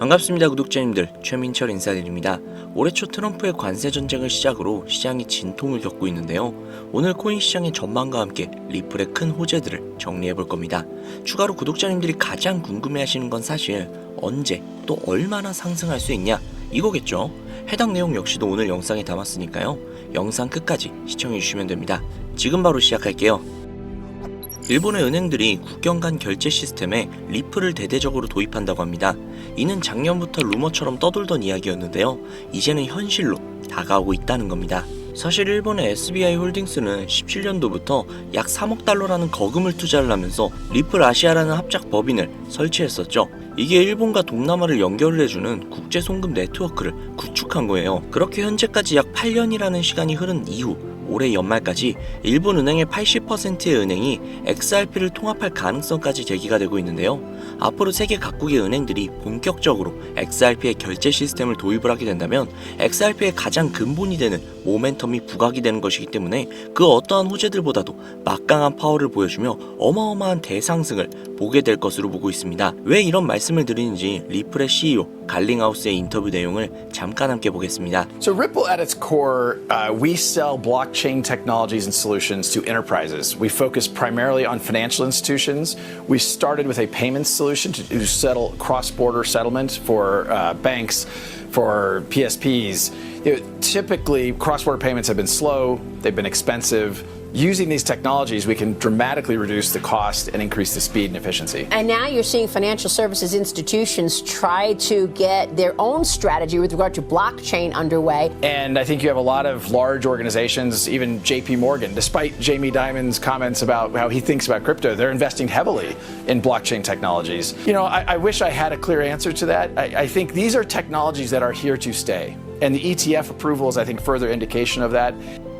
반갑습니다 구독자님들 최민철 인사드립니다. 올해 초 트럼프의 관세 전쟁을 시작으로 시장이 진통을 겪고 있는데요. 오늘 코인 시장의 전망과 함께 리플의 큰 호재들을 정리해 볼 겁니다. 추가로 구독자님들이 가장 궁금해 하시는 건 사실 언제 또 얼마나 상승할 수 있냐 이거겠죠. 해당 내용 역시도 오늘 영상에 담았으니까요. 영상 끝까지 시청해 주시면 됩니다. 지금 바로 시작할게요. 일본의 은행들이 국경 간 결제 시스템에 리플을 대대적으로 도입한다고 합니다. 이는 작년부터 루머처럼 떠돌던 이야기였는데요. 이제는 현실로 다가오고 있다는 겁니다. 사실 일본의 SBI 홀딩스는 17년도부터 약 3억 달러라는 거금을 투자를 하면서 리플 아시아라는 합작 법인을 설치했었죠. 이게 일본과 동남아를 연결을 해주는 국제 송금 네트워크를 구축한 거예요. 그렇게 현재까지 약 8년이라는 시간이 흐른 이후 올해 연말까지 일본 은행의 80%의 은행이 XRP를 통합할 가능성까지 제기가 되고 있는데요. 앞으로 세계 각국의 은행들이 본격적으로 XRP의 결제 시스템을 도입을 하게 된다면 XRP의 가장 근본이 되는 모멘텀이 부각이 되는 것이기 때문에 그 어떠한 호재들보다도 막강한 파워를 보여주며 어마어마한 대상승을 보게 될 것으로 보고 있습니다. 왜 이런 말씀을 드리는지 리플의 CEO 갈링하우스의 인터뷰 내용을 잠깐 함께 보겠습니다. So, Ripple at its core, uh, we sell blockchain technologies and solutions to enterprises. We focus primarily on financial institutions. We started with a payments solution to, settle cross border settlement for uh, banks, for PSPs. You know, typically, cross border payments have been slow, they've been expensive. Using these technologies, we can dramatically reduce the cost and increase the speed and efficiency. And now you're seeing financial services institutions try to get their own strategy with regard to blockchain underway. And I think you have a lot of large organizations, even JP Morgan, despite Jamie Dimon's comments about how he thinks about crypto, they're investing heavily in blockchain technologies. You know, I, I wish I had a clear answer to that. I, I think these are technologies that are here to stay. And the ETF approval is, I think, further indication of that.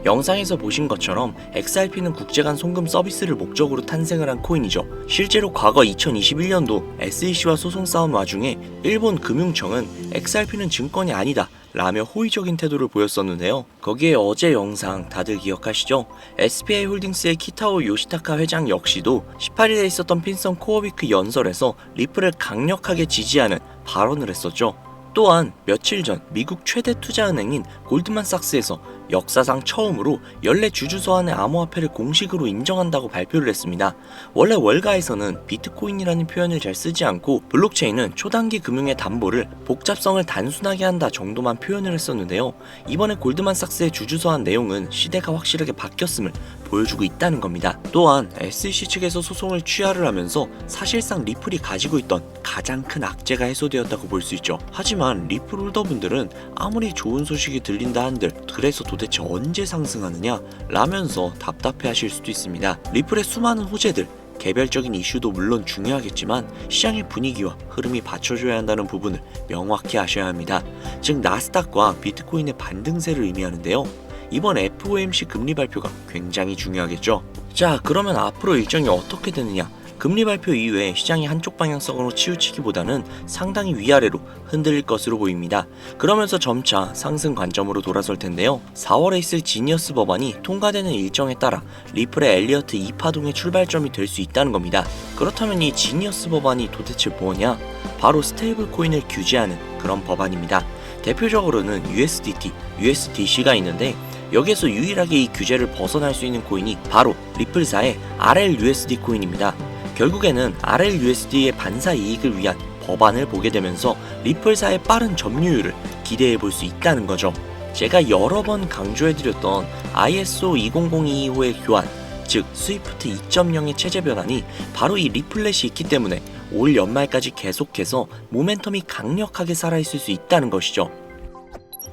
영상에서 보신 것처럼 XRP는 국제 간 송금 서비스를 목적으로 탄생을 한 코인이죠. 실제로 과거 2021년도 SEC와 소송 싸움 와중에 일본 금융청은 XRP는 증권이 아니다. 라며 호의적인 태도를 보였었는데요. 거기에 어제 영상 다들 기억하시죠? SBI 홀딩스의 키타오 요시타카 회장 역시도 18일에 있었던 핀성 코어위크 연설에서 리플을 강력하게 지지하는 발언을 했었죠. 또한 며칠 전 미국 최대 투자은행인 골드만삭스에서 역사상 처음으로 연례 주주서한의 암호화폐를 공식으로 인정한다고 발표를 했습니다. 원래 월가에서는 비트코인이라는 표현을 잘 쓰지 않고 블록체인은 초단기 금융의 담보를 복잡성을 단순하게 한다 정도만 표현을 했었는데요. 이번에 골드만삭스의 주주서한 내용은 시대가 확실하게 바뀌었음을 보여주고 있다는 겁니다. 또한 SEC 측에서 소송을 취하를 하면서 사실상 리플이 가지고 있던 가장 큰 악재가 해소되었다고 볼 수 있죠. 하지만 리플 홀더분들은 아무리 좋은 소식이 들린다 한들 그래서 도대체 언제 상승하느냐 라면서 답답해 하실 수도 있습니다. 리플의 수많은 호재들 개별적인 이슈도 물론 중요하겠지만 시장의 분위기와 흐름이 받쳐줘야 한다는 부분을 명확히 아셔야 합니다. 즉 나스닥과 비트코인의 반등세를 의미하는데요. 이번 FOMC 금리 발표가 굉장히 중요하겠죠. 자, 그러면 앞으로 일정이 어떻게 되느냐? 금리 발표 이후에 시장이 한쪽 방향성으로 치우치기보다는 상당히 위아래로 흔들릴 것으로 보입니다. 그러면서 점차 상승 관점으로 돌아설 텐데요. 4월에 있을 지니어스 법안이 통과되는 일정에 따라 리플의 엘리어트 2파동의 출발점이 될 수 있다는 겁니다. 그렇다면 이 지니어스 법안이 도대체 뭐냐? 바로 스테이블 코인을 규제하는 그런 법안입니다. 대표적으로는 USDT, USDC가 있는데 여기에서 유일하게 이 규제를 벗어날 수 있는 코인이 바로 리플사의 RLUSD 코인입니다. 결국에는 RLUSD의 반사 이익을 위한 법안을 보게 되면서 리플사의 빠른 점유율을 기대해 볼 수 있다는 거죠. 제가 여러 번 강조해드렸던 ISO 20022호의 교환, 즉 스위프트 2.0의 체제 변환이 바로 이 리플렛이 있기 때문에 올 연말까지 계속해서 모멘텀이 강력하게 살아있을 수 있다는 것이죠.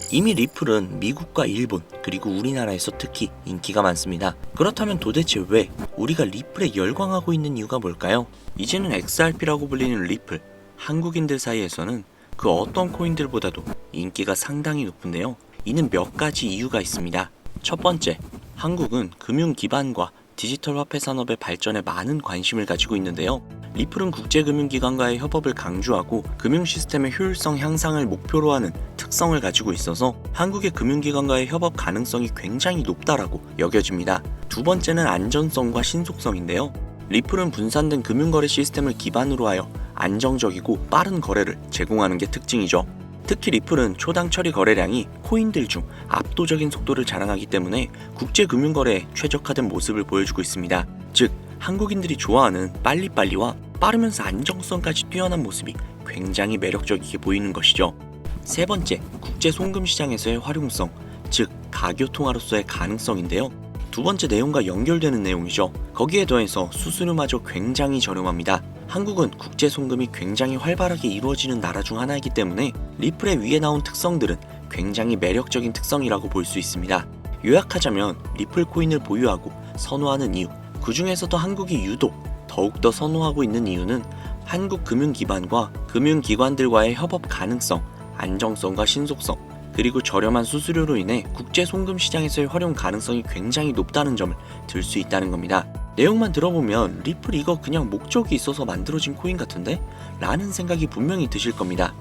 이미 리플은 미국과 일본 그리고 우리나라에서 특히 인기가 많습니다. 그렇다면 도대체 왜 우리가 리플에 열광하고 있는 이유가 뭘까요? 이제는 XRP라고 불리는 리플 한국인들 사이에서는 그 어떤 코인들보다도 인기가 상당히 높은데요. 이는 몇 가지 이유가 있습니다. 첫 번째, 한국은 금융 기반과 디지털 화폐 산업의 발전에 많은 관심을 가지고 있는데요. 리플은 국제금융기관과의 협업을 강조하고 금융 시스템의 효율성 향상을 목표로 하는 특성을 가지고 있어서 한국의 금융기관과의 협업 가능성이 굉장히 높다라고 여겨집니다. 두 번째는 안전성과 신속성인데요. 리플은 분산된 금융거래 시스템을 기반으로 하여 안정적이고 빠른 거래를 제공하는 게 특징이죠. 특히 리플은 초당 처리 거래량이 코인들 중 압도적인 속도를 자랑하기 때문에 국제 금융 거래에 최적화된 모습을 보여주고 있습니다. 즉, 한국인들이 좋아하는 빨리빨리와 빠르면서 안정성까지 뛰어난 모습이 굉장히 매력적이게 보이는 것이죠. 세 번째, 국제 송금 시장에서의 활용성, 즉 가교통화로서의 가능성인데요. 두 번째 내용과 연결되는 내용이죠. 거기에 더해서 수수료마저 굉장히 저렴합니다. 한국은 국제 송금이 굉장히 활발하게 이루어지는 나라 중 하나이기 때문에 리플의 위에 나온 특성들은 굉장히 매력적인 특성이라고 볼 수 있습니다. 요약하자면 리플 코인을 보유하고 선호하는 이유, 그 중에서도 한국이 유독 더욱더 선호하고 있는 이유는 한국 금융기관과 금융기관들과의 협업 가능성, 안정성과 신속성, 그리고 저렴한 수수료로 인해 국제 송금 시장에서의 활용 가능성이 굉장히 높다는 점을 들 수 있다는 겁니다. 내용만 들어보면 리플 이거 그냥 목적이 있어서 만들어진 코인 같은데? 라는 생각이 분명히 드실 겁니다.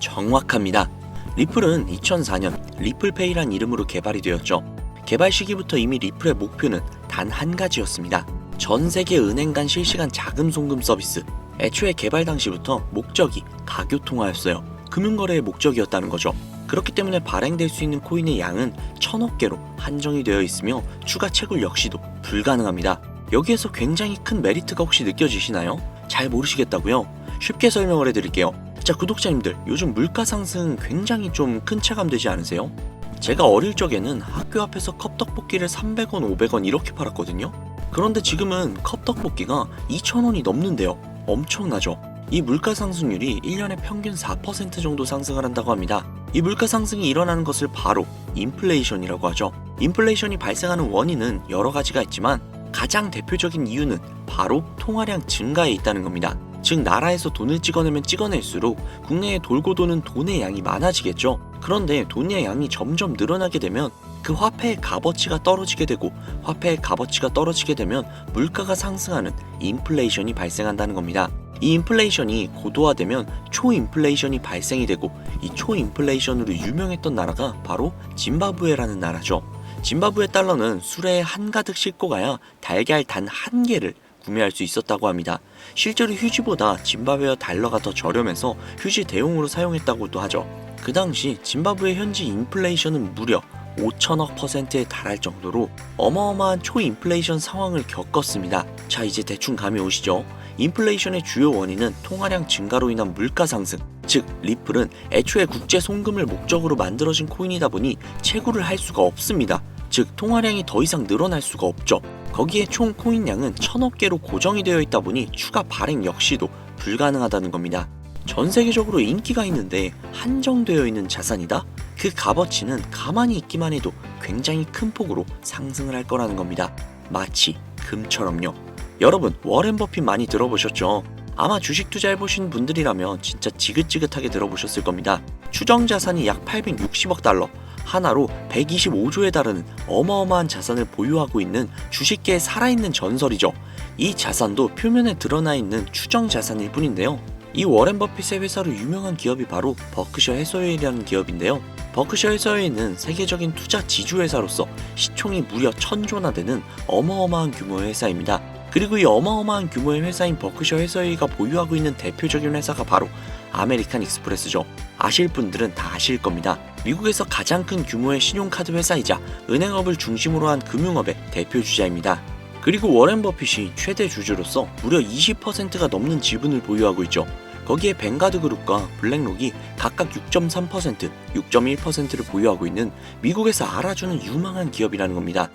정확합니다. 리플은 2004년 리플페이란 이름으로 개발이 되었죠. 개발 시기부터 이미 리플의 목표는 단 한 가지였습니다. 전 세계 은행 간 실시간 자금 송금 서비스. 애초에 개발 당시부터 목적이 가교통화였어요. 금융거래의 목적이었다는 거죠. 그렇기 때문에 발행될 수 있는 코인의 양은 천억 개로 한정이 되어 있으며 추가 채굴 역시도 불가능합니다. 여기에서 굉장히 큰 메리트가 혹시 느껴지시나요? 잘 모르시겠다고요? 쉽게 설명을 해드릴게요. 자, 구독자님들, 요즘 물가 상승 굉장히 좀 큰 체감되지 않으세요? 제가 어릴 적에는 학교 앞에서 컵떡볶이를 300원, 500원 이렇게 팔았거든요. 그런데 지금은 컵떡볶이가 2,000원이 넘는데요. 엄청나죠? 이 물가 상승률이 1년에 평균 4% 정도 상승을 한다고 합니다. 이 물가 상승이 일어나는 것을 바로 인플레이션이라고 하죠. 인플레이션이 발생하는 원인은 여러 가지가 있지만 가장 대표적인 이유는 바로 통화량 증가에 있다는 겁니다. 즉 나라에서 돈을 찍어내면 찍어낼수록 국내에 돌고 도는 돈의 양이 많아지겠죠. 그런데 돈의 양이 점점 늘어나게 되면 그 화폐의 값어치가 떨어지게 되고 화폐의 값어치가 떨어지게 되면 물가가 상승하는 인플레이션이 발생한다는 겁니다. 이 인플레이션이 고도화되면 초인플레이션이 발생이 되고 이 초인플레이션으로 유명했던 나라가 바로 짐바브웨라는 나라죠. 짐바브웨 달러는 수레에 한가득 싣고 가야 달걀 단 한 개를 구매할 수 있었다고 합니다. 실제로 휴지보다 짐바브웨어 달러가 더 저렴해서 휴지 대용으로 사용했다고도 하죠. 그 당시 짐바브웨 현지 인플레이션은 무려 5천억 퍼센트에 달할 정도로 어마어마한 초인플레이션 상황을 겪었습니다. 자, 이제 대충 감이 오시죠? 인플레이션의 주요 원인은 통화량 증가로 인한 물가 상승. 즉, 리플은 애초에 국제 송금을 목적으로 만들어진 코인이다 보니 채굴을 할 수가 없습니다. 즉, 통화량이 더 이상 늘어날 수가 없죠. 거기에 총 코인 양은 천억 개로 고정이 되어 있다 보니 추가 발행 역시도 불가능하다는 겁니다. 전 세계적으로 인기가 있는데 한정되어 있는 자산이다? 그 값어치는 가만히 있기만 해도 굉장히 큰 폭으로 상승을 할 거라는 겁니다. 마치 금처럼요. 여러분, 워렌 버핏 많이 들어보셨죠? 아마 주식 투자해보신 분들이라면 진짜 지긋지긋하게 들어보셨을 겁니다. 추정 자산이 약 860억 달러, 하나로 125조에 달하는 어마어마한 자산을 보유하고 있는 주식계의 살아있는 전설이죠. 이 자산도 표면에 드러나 있는 추정 자산일 뿐인데요. 이 워렌 버핏의 회사로 유명한 기업이 바로 버크셔 해서웨이라는 기업인데요. 버크셔 해서웨이는 세계적인 투자 지주회사로서 시총이 무려 천조나 되는 어마어마한 규모의 회사입니다. 그리고 이 어마어마한 규모의 회사인 버크셔 해서웨이가 보유하고 있는 대표적인 회사가 바로 아메리칸 익스프레스죠. 아실 분들은 다 아실 겁니다. 미국에서 가장 큰 규모의 신용카드 회사이자 은행업을 중심으로 한 금융업의 대표 주자입니다. 그리고 워렌 버핏이 최대 주주로서 무려 20%가 넘는 지분을 보유하고 있죠. 거기에 뱅가드 그룹과 블랙록이 각각 6.3%, 6.1%를 보유하고 있는 미국에서 알아주는 유망한 기업이라는 겁니다.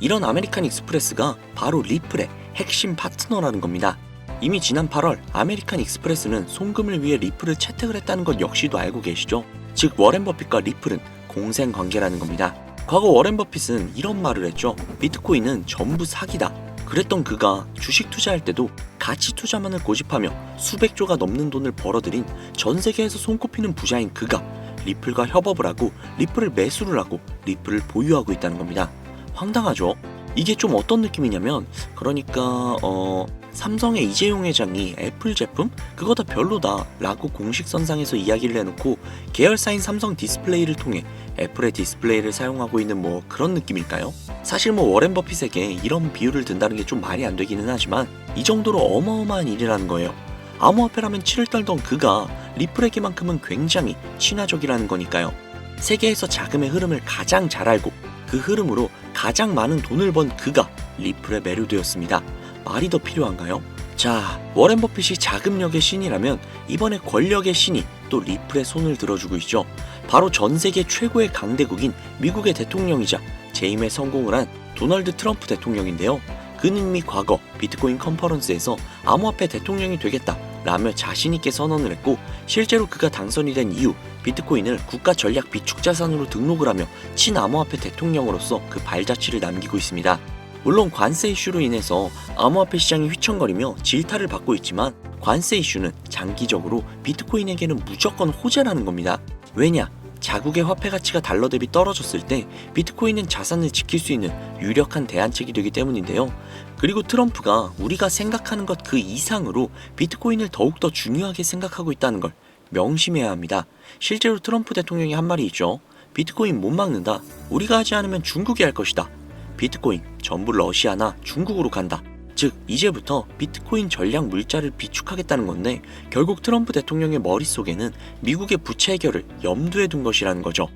이런 아메리칸 익스프레스가 바로 리플의 핵심 파트너라는 겁니다. 이미 지난 8월 아메리칸 익스프레스는 송금을 위해 리플을 채택을 했다는 것 역시도 알고 계시죠? 즉 워렌 버핏과 리플은 공생 관계라는 겁니다. 과거 워렌 버핏은 이런 말을 했죠. 비트코인은 전부 사기다. 그랬던 그가 주식 투자할 때도 가치 투자만을 고집하며 수백조가 넘는 돈을 벌어들인 전 세계에서 손꼽히는 부자인 그가 리플과 협업을 하고 리플을 매수를 하고 리플을 보유하고 있다는 겁니다. 황당하죠? 이게 좀 어떤 느낌이냐면 그러니까 어 삼성의 이재용 회장이 애플 제품 그거 다 별로다 라고 공식선상에서 이야기를 해놓고 계열사인 삼성 디스플레이를 통해 애플의 디스플레이를 사용하고 있는 뭐 그런 느낌일까요? 사실 뭐 워렌 버핏에게 이런 비유를 든다는 게 좀 말이 안 되기는 하지만 이 정도로 어마어마한 일이라는 거예요. 암호화폐라면 치를 떨던 그가 리플에게만큼은 굉장히 친화적이라는 거니까요. 세계에서 자금의 흐름을 가장 잘 알고 그 흐름으로 가장 많은 돈을 번 그가 리플에 매료되었습니다. 말이 더 필요한가요? 자, 워렌 버핏이 자금력의 신이라면 이번에 권력의 신이 또 리플의 손을 들어주고 있죠. 바로 전 세계 최고의 강대국인 미국의 대통령이자 재임에 성공을 한 도널드 트럼프 대통령인데요. 그는 이미 과거 비트코인 컨퍼런스에서 암호화폐 대통령이 되겠다 라며 자신있게 선언을 했고 실제로 그가 당선이 된 이후 비트코인을 국가 전략 비축 자산으로 등록을 하며 친암호화폐 대통령으로서 그 발자취를 남기고 있습니다. 물론 관세 이슈로 인해서 암호화폐 시장이 휘청거리며 질타를 받고 있지만 관세 이슈는 장기적으로 비트코인에게는 무조건 호재라는 겁니다. 왜냐? 자국의 화폐 가치가 달러 대비 떨어졌을 때 비트코인은 자산을 지킬 수 있는 유력한 대안책이 되기 때문인데요. 그리고 트럼프가 우리가 생각하는 것 그 이상으로 비트코인을 더욱더 중요하게 생각하고 있다는 걸 명심해야 합니다. 실제로 트럼프 대통령이 한 말이 있죠. 비트코인 못 막는다. 우리가 하지 않으면 중국이 할 것이다. 비트코인 전부 러시아나 중국으로 간다. 즉 이제부터 비트코인 전략 물자를 비축하겠다는 건데 결국 트럼프 대통령의 머릿속에는 미국의 부채 해결을 염두에 둔 것이라는 거죠.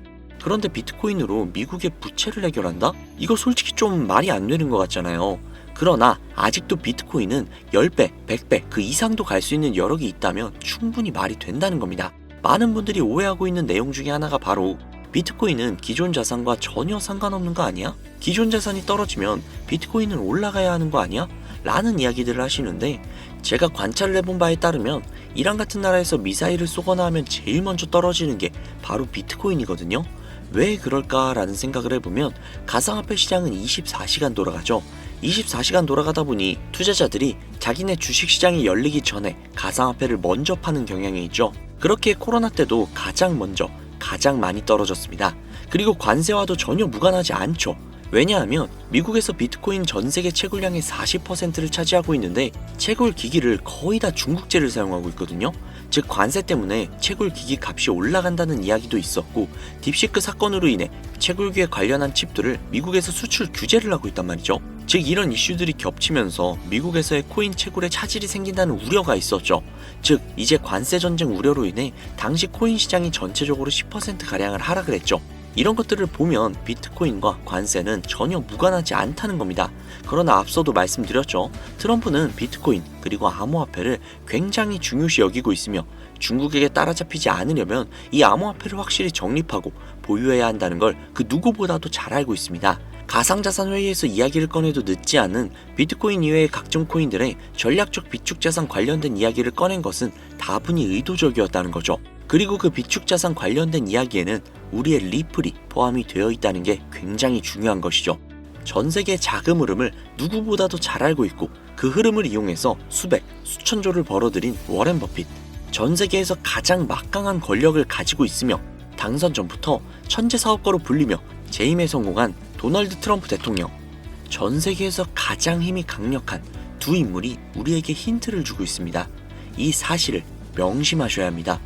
그런데 비트코인으로 미국의 부채를 해결한다? 이거 솔직히 좀 말이 안 되는 것 같잖아요. 그러나 아직도 비트코인은 10배, 100배 그 이상도 갈 수 있는 여력이 있다면 충분히 말이 된다는 겁니다. 많은 분들이 오해하고 있는 내용 중에 하나가 바로 비트코인은 기존 자산과 전혀 상관없는 거 아니야? 기존 자산이 떨어지면 비트코인은 올라가야 하는 거 아니야? 라는 이야기들을 하시는데 제가 관찰을 해본 바에 따르면 이란 같은 나라에서 미사일을 쏘거나 하면 제일 먼저 떨어지는 게 바로 비트코인이거든요. 왜 그럴까라는 생각을 해보면 가상화폐 시장은 24시간 돌아가죠. 24시간 돌아가다 보니 투자자들이 자기네 주식 시장이 열리기 전에 가상화폐를 먼저 파는 경향이 있죠. 그렇게 코로나 때도 가장 먼저 가장 많이 떨어졌습니다. 그리고 관세와도 전혀 무관하지 않죠. 왜냐하면 미국에서 비트코인 전 세계 채굴량의 40%를 차지하고 있는데 채굴 기기를 거의 다 중국제를 사용하고 있거든요. 즉 관세 때문에 채굴 기기 값이 올라간다는 이야기도 있었고 딥시크 사건으로 인해 채굴기에 관련한 칩들을 미국에서 수출 규제를 하고 있단 말이죠. 즉 이런 이슈들이 겹치면서 미국에서의 코인 채굴에 차질이 생긴다는 우려가 있었죠. 즉 이제 관세 전쟁 우려로 인해 당시 코인 시장이 전체적으로 10% 가량을 하락을 했죠. 이런 것들을 보면 비트코인과 관세는 전혀 무관하지 않다는 겁니다. 그러나 앞서도 말씀드렸죠. 트럼프는 비트코인 그리고 암호화폐를 굉장히 중요시 여기고 있으며 중국에게 따라잡히지 않으려면 이 암호화폐를 확실히 정립하고 보유해야 한다는 걸 그 누구보다도 잘 알고 있습니다. 가상자산 회의에서 이야기를 꺼내도 늦지 않은 비트코인 이외의 각종 코인들의 전략적 비축자산 관련된 이야기를 꺼낸 것은 다분히 의도적이었다는 거죠. 그리고 그 비축자산 관련된 이야기에는 우리의 리플이 포함이 되어 있다는 게 굉장히 중요한 것이죠. 전 세계 자금 흐름을 누구보다도 잘 알고 있고 그 흐름을 이용해서 수백, 수천조를 벌어들인 워렌 버핏. 전 세계에서 가장 막강한 권력을 가지고 있으며 당선 전부터 천재 사업가로 불리며 재임에 성공한 도널드 트럼프 대통령. 전 세계에서 가장 힘이 강력한 두 인물이 우리에게 힌트를 주고 있습니다. 이 사실을 명심하셔야 합니다.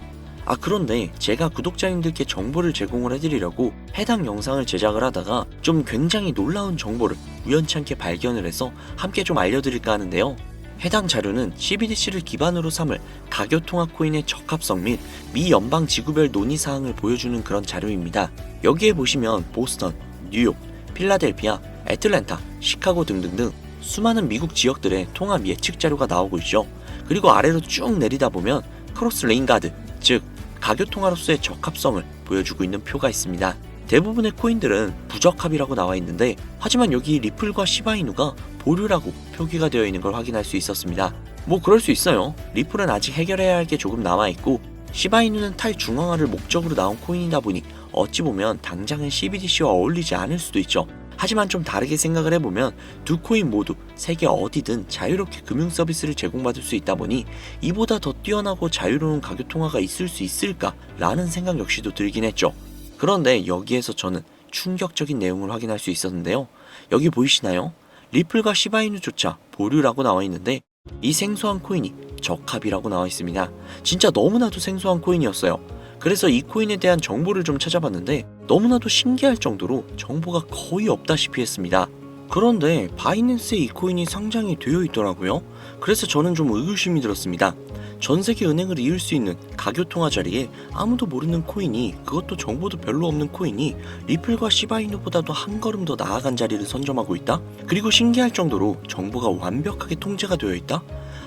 아 그런데 제가 구독자님들께 정보를 제공을 해드리려고 해당 영상을 제작을 하다가 좀 굉장히 놀라운 정보를 우연찮게 발견을 해서 함께 좀 알려드릴까 하는데요. 해당 자료는 CBDC를 기반으로 삼을 가교통화 코인의 적합성 및 미 연방 지구별 논의 사항을 보여주는 그런 자료입니다. 여기에 보시면 보스턴, 뉴욕, 필라델피아, 애틀랜타, 시카고 등등등 수많은 미국 지역들의 통합 예측 자료가 나오고 있죠. 그리고 아래로 쭉 내리다 보면 크로스 레인 가드, 즉 가교통화로서의 적합성을 보여주고 있는 표가 있습니다. 대부분의 코인들은 부적합이라고 나와 있는데 하지만 여기 리플과 시바이누가 보류라고 표기가 되어 있는 걸 확인할 수 있었습니다. 뭐 그럴 수 있어요. 리플은 아직 해결해야 할 게 조금 남아 있고 시바이누는 탈중앙화를 목적으로 나온 코인이다 보니 어찌 보면 당장은 CBDC와 어울리지 않을 수도 있죠. 하지만 좀 다르게 생각을 해보면 두 코인 모두 세계 어디든 자유롭게 금융 서비스를 제공받을 수 있다 보니 이보다 더 뛰어나고 자유로운 가격 통화가 있을 수 있을까라는 생각 역시도 들긴 했죠. 그런데 여기에서 저는 충격적인 내용을 확인할 수 있었는데요. 여기 보이시나요? 리플과 시바이누조차 보류라고 나와 있는데 이 생소한 코인이 적합이라고 나와 있습니다. 진짜 너무나도 생소한 코인이었어요. 그래서 이 코인에 대한 정보를 좀 찾아봤는데 너무나도 신기할 정도로 정보가 거의 없다시피 했습니다. 그런데 바이낸스에 이 코인이 상장이 되어 있더라고요. 그래서 저는 좀 의구심이 들었습니다. 전 세계 은행을 이을 수 있는 가교통화 자리에 아무도 모르는 코인이 그것도 정보도 별로 없는 코인이 리플과 시바이누보다도 한 걸음 더 나아간 자리를 선점하고 있다? 그리고 신기할 정도로 정보가 완벽하게 통제가 되어 있다?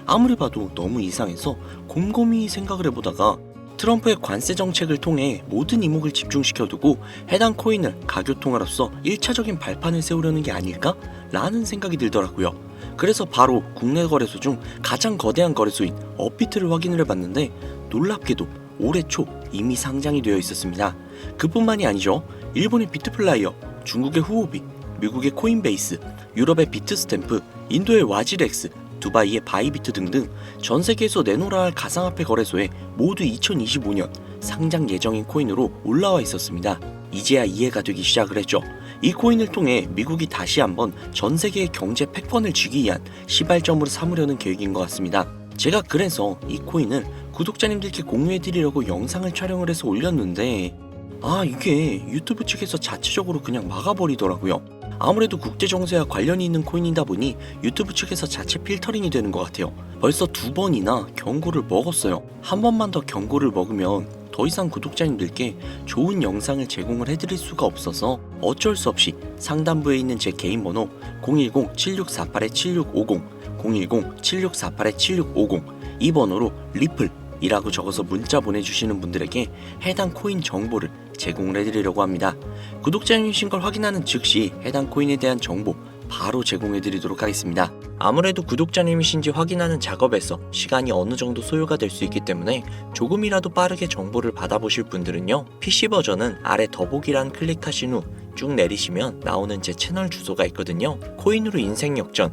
아무리 봐도 너무 이상해서 곰곰이 생각을 해보다가 트럼프의 관세 정책을 통해 모든 이목을 집중시켜 두고 해당 코인을 가교통화로서 1차적인 발판을 세우려는 게 아닐까? 라는 생각이 들더라고요. 그래서 바로 국내 거래소 중 가장 거대한 거래소인 업비트를 확인을 해봤는데 놀랍게도 올해 초 이미 상장이 되어 있었습니다. 그뿐만이 아니죠. 일본의 비트플라이어, 중국의 후오비, 미국의 코인베이스, 유럽의 비트스탬프, 인도의 와지렉스, 두바이의 바이비트 등등 전 세계에서 내놓으라 할 가상화폐 거래소에 모두 2025년 상장 예정인 코인으로 올라와 있었습니다. 이제야 이해가 되기 시작을 했죠. 이 코인을 통해 미국이 다시 한번 전 세계의 경제 패권을 쥐기 위한 시발점으로 삼으려는 계획인 것 같습니다. 제가 그래서 이 코인을 구독자님들께 공유해드리려고 영상을 촬영을 해서 올렸는데 아 이게 유튜브 측에서 자체적으로 그냥 막아버리더라고요. 아무래도 국제 정세와 관련이 있는 코인이다 보니 유튜브 측에서 자체 필터링이 되는 것 같아요. 벌써 두 번이나 경고를 먹었어요. 한 번만 더 경고를 먹으면 더 이상 구독자님들께 좋은 영상을 제공을 해드릴 수가 없어서 어쩔 수 없이 상단부에 있는 제 개인 번호 010-7648-7650, 010-7648-7650 이 번호로 리플 이라고 적어서 문자 보내주시는 분들에게 해당 코인 정보를 제공을 해드리려고 합니다. 구독자님이신 걸 확인하는 즉시 해당 코인에 대한 정보 바로 제공해드리도록 하겠습니다. 아무래도 구독자님이신지 확인하는 작업에서 시간이 어느 정도 소요가 될 수 있기 때문에 조금이라도 빠르게 정보를 받아보실 분들은요 PC 버전은 아래 더보기란 클릭하신 후 쭉 내리시면 나오는 제 채널 주소가 있거든요. 코인으로 인생 역전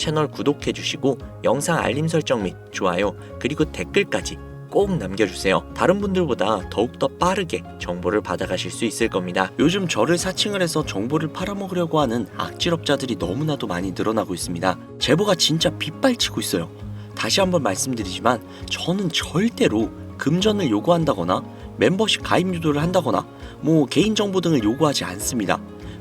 채널 구독해 주시고 영상 알림 설정 및 좋아요 그리고 댓글까지 꼭 남겨주세요. 다른 분들보다 더욱더 빠르게 정보를 받아가실 수 있을 겁니다. 요즘 저를 사칭을 해서 정보를 팔아먹으려고 하는 악질업자들이 너무나도 많이 늘어나고 있습니다. 제보가 진짜 빗발치고 있어요. 다시 한번 말씀드리지만 저는 절대로 금전을 요구한다거나 멤버십 가입 유도를 한다거나 뭐 개인정보 등을 요구하지 않습니다.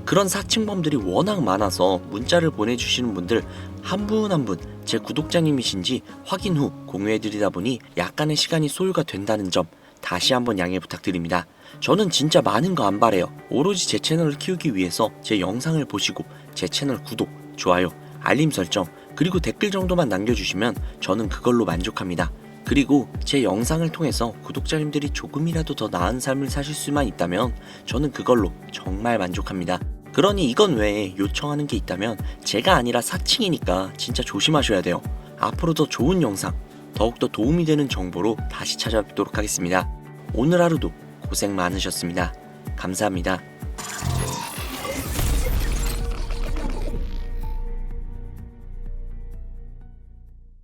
그런 사칭범들이 워낙 많아서 문자를 보내주시는 분들 한 분 한 분 제 구독자님이신지 확인 후 공유해드리다 보니 약간의 시간이 소요가 된다는 점 다시 한번 양해 부탁드립니다. 저는 진짜 많은 거 안 바래요. 오로지 제 채널을 키우기 위해서 제 영상을 보시고 제 채널 구독, 좋아요, 알림 설정, 그리고 댓글 정도만 남겨주시면 저는 그걸로 만족합니다. 그리고 제 영상을 통해서 구독자님들이 조금이라도 더 나은 삶을 사실 수만 있다면 저는 그걸로 정말 만족합니다. 그러니 이건 외에 요청하는 게 있다면 제가 아니라 사칭이니까 진짜 조심하셔야 돼요. 앞으로 더 좋은 영상, 더욱더 도움이 되는 정보로 다시 찾아뵙도록 하겠습니다. 오늘 하루도 고생 많으셨습니다. 감사합니다.